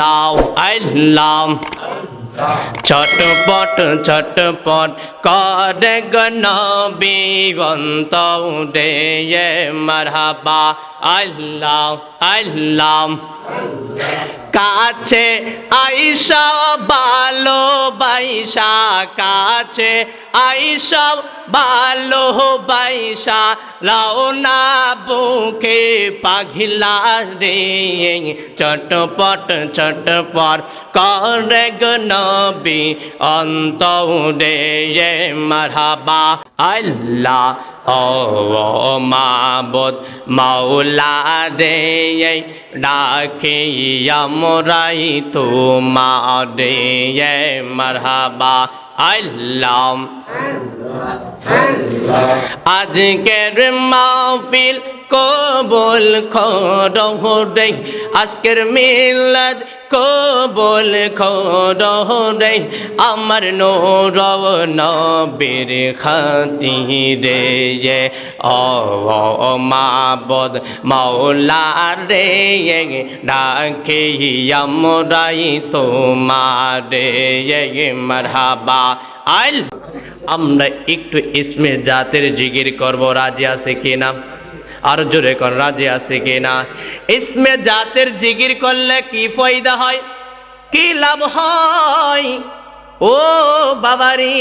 লাও আইলাম ছটপট ছটপট করে গনবি বন্ত দে মারহাবা। আল্লাহ আল্লাহ কাছে আইসা ভালো বাইসা কাছে আইসব ভালো বাইশা লাও না বুকে পাঘিলা রে। চটপট চটপট করে গনবি অন্ত রে মারহাবা, আল্লাহ ও মাবত মাওলা দে ডাকে আমরাই তোমারে মারহাবা আল্লাহ। আজকের মাহফিল কবুল খরে আজকের মিলাদ কবুল খরে আমার নোর নবীর খাতিরে ও মাবদ মাওলা রে ডাকে আমরাই তোমারে মারহাবা আল আমরা একটু ইসমে জাতের জিগির করব, রাজি আছে কিনা আর জোরে কর, রাজি আছে কিনা ইসমে জাতের জিগির করলে কি ফয়দা হয়? কি লাভ হয়? ও বাবারি,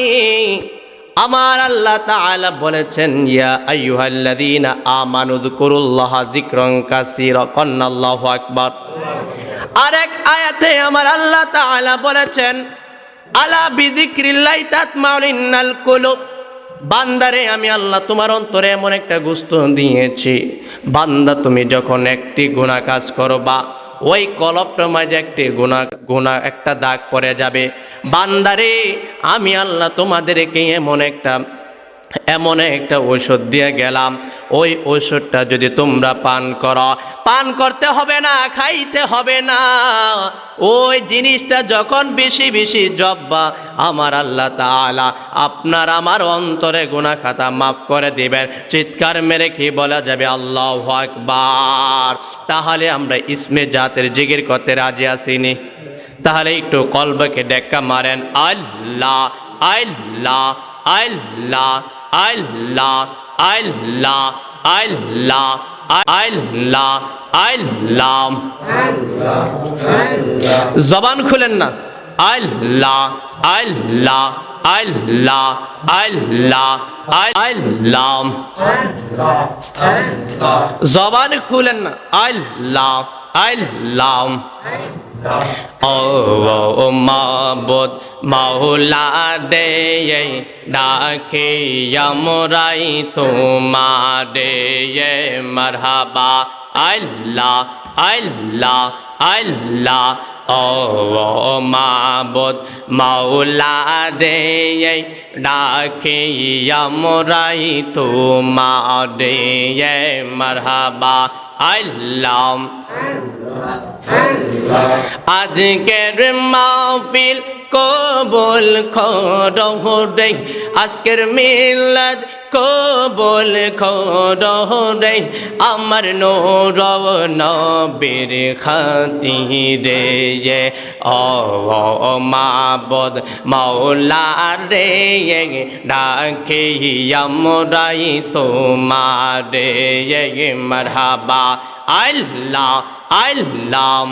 আমার আল্লাহ তাআলা বলেছেন, ইয়া আইয়ুহাল্লাযীনা আমানু যকুরুল্লাহা যিকরান কাসীরা, কান্নাল্লাহু আকবার। আরেক আয়াতে আমার আল্লাহ তাআলা বলেছেন আলা বিদিক্রিল্লাই তাতমাউলিন্নাল কুলুব। বান্দারে, আমি আল্লাহ তোমার অন্তরে এমন একটা গুস্ত দিয়েছি। বান্দা, তুমি যখন একটি গুণা কাজ করো বা ওই কলপটার মাঝে একটি গুণা গুণা একটা দাগ পরে যাবে। বান্দারে, আমি আল্লাহ তোমাদেরকে এমন একটা এমন একটা ঔষধ দিয়ে গেলাম। ওই ঔষধটা যদি তোমরা পান করো, পান করতে হবে না, খাইতে হবে না। ওই জিনিসটা যখন বেশি বেশি জব্বা, আমার আল্লাহ তাআলা আপনার আমার অন্তরে গুনাহ খাতা মাফ করে দিবেন। চিৎকার মেরে কি বলা যাবে? আল্লাহ আকবার। তাহলে আমরা ইসমে জাতের জিগির করতে রাজি আসিনি তাহলে একটু কলবকে ডেক্কা মারেন। আল্লাহ আল্লাহ আল্লাহ। আল্লাহ আল্লাহ আল্লাহ আল্লাহ আল্লাহ জবান খুলেন না। আল্লাহ আল্লাহ আল্লাহ আল্লাহ আল্লাহ জবান খুলেন না। আল্লাহ আল্লাহ ও মাবদ মাওলা দে ডাকে, আমরাই তোমারে মারহাবা। আল্লাহ আল্লাহ আল্লাহ ও মাবদ মাওলা দে ডাকে, আমরাই তোমারে মারহাবা। আল্লাহ আজকের মাহফিল কবুল খরে আজকের মিলাদ কবুল খরে আমার নোর নবীর খাতিরে ও মাবদ মাওলা রে ডাকে আমরাই তোমারে মারহাবা আল্লাহ আল্লাহ।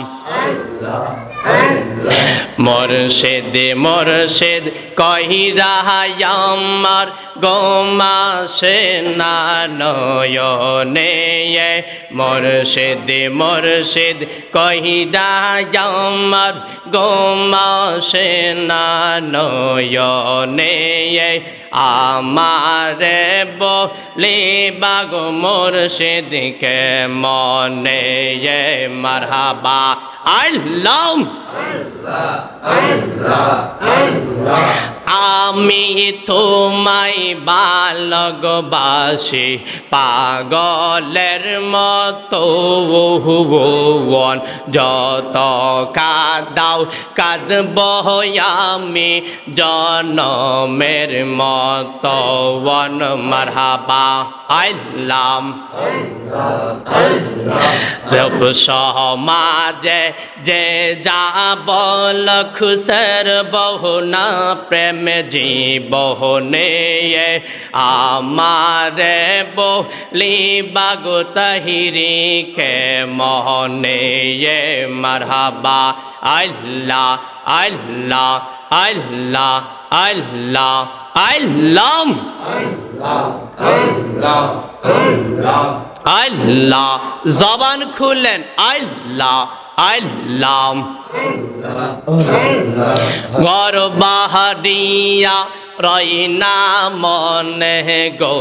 মরশেদ মরশেদ কহি রাহায়ামার গোমাসে না নয়নে। মরশেদ মরশেদ কহিরা আমার গোমাসে না নয়নে আমারে বলে বাগ মোরশেদকে মনে মারহাবা আল্লাহ আমি তোমায় ভালোবাসি পাগলের মতো ভুবন যত কাদাও, কাঁদব আমি জনমের মতো বন। মারহাবা আইলাম রব সমাজে যে যা বল খুসর বহুনা, প্রেম জীবনে আমারে বলি, বাগো তাহিরি কে মোহনে মারহাবা, আল্লাহ আল্লাহ আল্লাহ আল্লাহ আল্লাহ। আল্লাহ, জবান খুললেন আল্লাহ আল্লাহ। গর বাহারিয়া রইনা মনে গো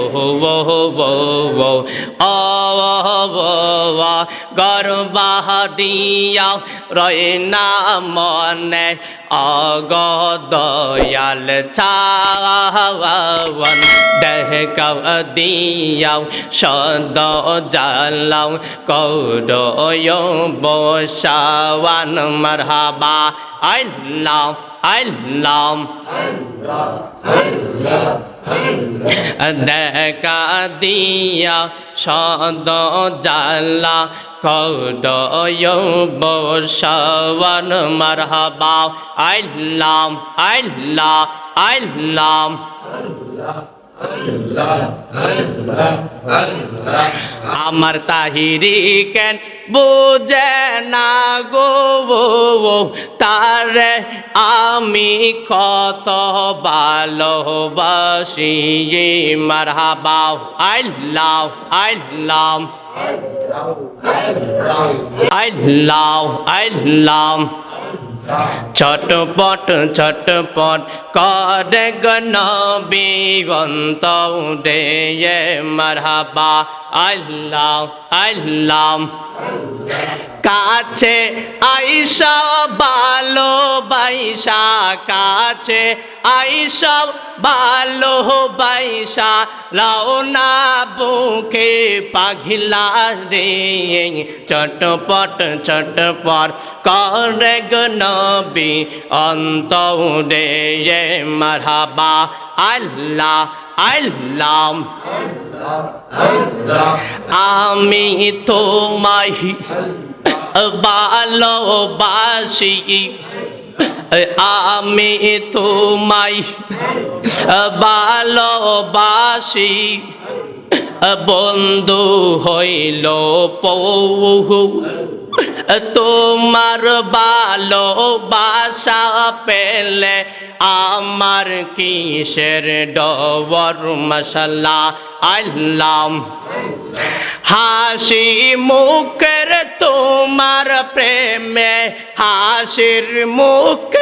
গর বাহারিয়া রইনা মনে অগদয়াল চাওয়ান দেহ কব দিয়াও, সদ জালাও কৌরয় বসাওয়ান। মারহাবা আল্লাহ আল্লাহ। দেখা দিয়া সদ জালা কৌদয় বসবন মারহাবা আল্লাহ আল্লাহ আল্লাহ। আমার তাহিরি কেন বুঝে না গো তারে আমি কত ভালোবাসি। মারহাবা, আল্লাহ আল্লাহ আল্লাহ আল্লাহ ছটপট ছটপট করে গনবি গন্ত দে মারহাবা, আল্লাহ আল্লাহ কাছে আইসা ভালো বাইসা, কাছে আইসা ভালো বাইসা লাউনা বুকে পাঘিলা রে, চটপট চটপট করে গনবি অন্ত রে মারহাবা, আল্লাহ আল্লাহ। আমি তোমায় ভালোবাসি। আমি তোমায় ভালোবাসি। বন্ধু হইল পৌহু। তোমার ভালোবাসা পেলে আমার কিসের ডবর? মশলা আল্লাহ। হাসি মুখের তোমার প্রেমে, হাসির মুখ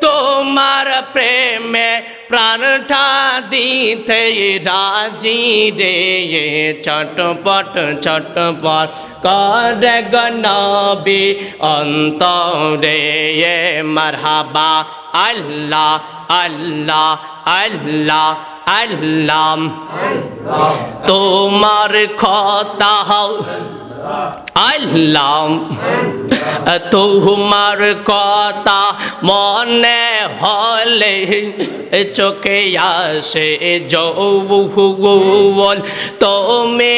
তোমার প্রেমে প্রাণটা দিতে রাজি রে চটপট চটপট করে গনবি অন্তরে মারহাবা আল্লাহ আল্লাহ আল্লাহ আল্লাহ। তোমার কথা আল্লাহ তোমার কথা মনে হলে চোখে আসে যৌবল তুমি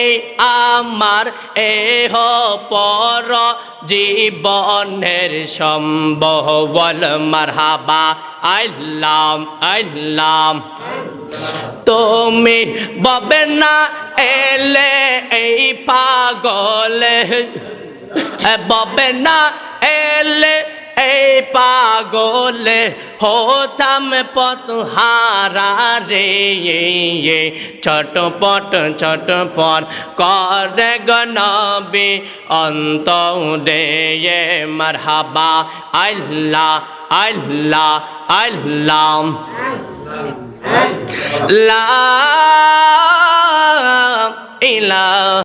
আমার এহ পর জীবনের সম্ভবল মারহাবা আল্লাহ আল্লাহ। তুমি ববে না এলে এই পাগলে। ববে না এলে এই পাগলে। হতাম পত হারা রে ছটপট ছটপট করে গনবে অন্ত রে মারহাবা, আল্লাহ আল্লাহ। আল্লাহ। লা ইলাহা